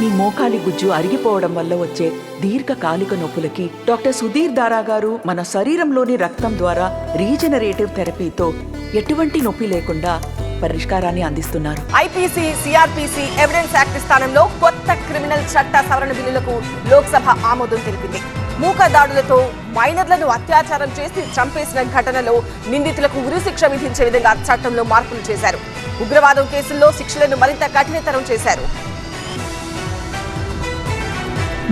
మీ మోకాలి గుజ్జు అరిగిపోవడం వల్ల వచ్చే దీర్ఘకాలిక నొప్పులకి డాక్టర్ సుధీర్ దారా గారు మన శరీరంలోని రక్తం ద్వారా రీజనరేటివ్ థెరపీతో ఎటువంటి నొప్పి లేకుండా పరిష్కారాన్ని అందిస్తున్నారు. ఐపీసీ సిఆర్పీసీ ఎవిడెన్స్ యాక్ట్ స్థానంలో కొత్త క్రిమినల్ చట్ట సవరణ బిల్లులకు లోక్సభ ఆమోదం తెలిపింది. మూక దాడులతో మైనర్లను అత్యాచారం చేసి చంపేసిన ఘటనలో నిందితులకు ఉరిశిక్ష విధించే విధంగా చట్టంలో మార్పులు చేశారు. ఉగ్రవాదం కేసుల్లో శిక్షలను మరింత కఠినతరం చేశారు.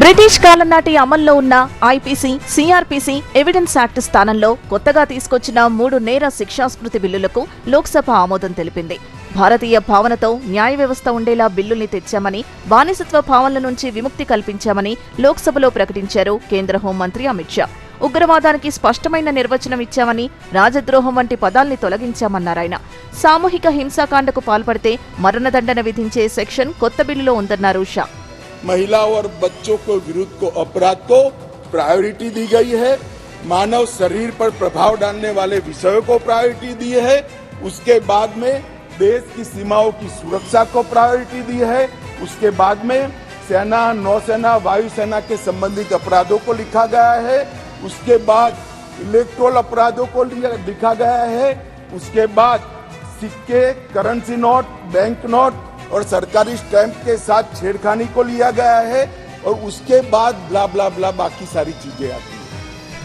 బ్రిటిష్ కాలం నాటి అమల్లో ఉన్న ఐపీసీ సిఆర్పీసీ ఎవిడెన్స్ యాక్ట్ స్థానంలో కొత్తగా తీసుకొచ్చిన మూడు నేర శిక్షాస్మృతి బిల్లులకు లోక్సభ ఆమోదం తెలిపింది. భారతీయ భావనతో న్యాయ వ్యవస్థ ఉండేలా బిల్లుల్ని తెచ్చామని బానిసత్వ భావనల నుంచి విముక్తి కల్పించామని లోక్సభలో ప్రకటించారు కేంద్ర హోంమంత్రి అమిత్ షా. ఉగ్రవాదానికి స్పష్టమైన నిర్వచనం ఇచ్చామని రాజద్రోహం వంటి పదాల్ని తొలగించామన్నారాయన సామూహిక హింసాకాండకు పాల్పడితే మరణదండన విధించే సెక్షన్ కొత్త బిల్లులో ఉందన్నారు షా. महिलाओं और बच्चों को विरुद्ध को अपराध को प्रायोरिटी दी गई है। मानव शरीर पर प्रभाव डालने वाले विषयों को प्रायोरिटी दी है। उसके बाद में देश की सीमाओं की सुरक्षा को प्रायोरिटी दी है। उसके बाद में सेना, नौसेना, वायुसेना के संबंधित अपराधों को लिखा गया है। उसके बाद इलेक्ट्रोल अपराधों को लिखा गया है। उसके बाद सिक्के करेंसी नोट बैंक नोट और सरकारी स्टैंप के साथ छेड़खानी को लिया गया है और उसके बाद ब्ला ब्ला ब्ला बाकी सारी चीजें आती हैं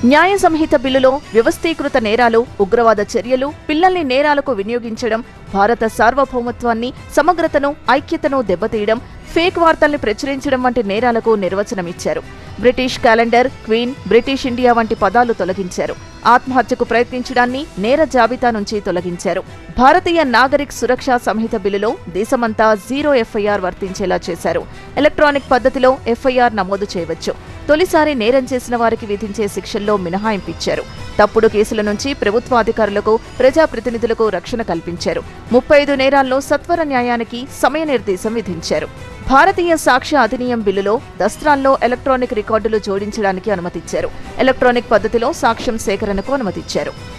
న్యాయ సంహిత బిల్లులో వ్యవస్థీకృత నేరాలు ఉగ్రవాద చర్యలు పిల్లల్ని నేరాలకు వినియోగించడం భారత సార్వభౌమత్వాన్ని సమగ్రతను ఐక్యతను దెబ్బతీయడం ఫేక్ వార్తల్ని ప్రచురించడం వంటి నేరాలకు నిర్వచనమిచ్చారు British calendar queen British India వంటి పదాలు తొలగించారు ఆత్మహత్యకు ప్రయత్నించడాన్ని నేర జాబితా నుంచి తొలగించారు. భారతీయ నాగరిక్ సురక్షా సంహిత బిల్లులో దేశమంతా జీరో ఎఫ్ఐఆర్ వర్తించేలా చేశారు. ఎలక్ట్రానిక్ పద్ధతిలో ఎఫ్ఐఆర్ నమోదు చేయవచ్చు. తొలిసారి నేరం చేసిన వారికి విధించే శిక్షల్లో మినహాయింపిచ్చారు. తప్పుడు కేసుల నుంచి ప్రభుత్వాధికారులకు ప్రజాప్రతినిధులకు రక్షణ కల్పించారు. ముప్పై ఐదు నేరాల్లో సత్వర న్యాయానికి సమయ నిర్దేశం విధించారు. భారతీయ సాక్ష్య అధినియం బిల్లులో దస్త్రాల్లో ఎలక్ట్రానిక్ రికార్డులు జోడించడానికి అనుమతిచ్చారు. ఎలక్ట్రానిక్ పద్ధతిలో సాక్ష్యం సేకరణకు అనుమతిచ్చారు.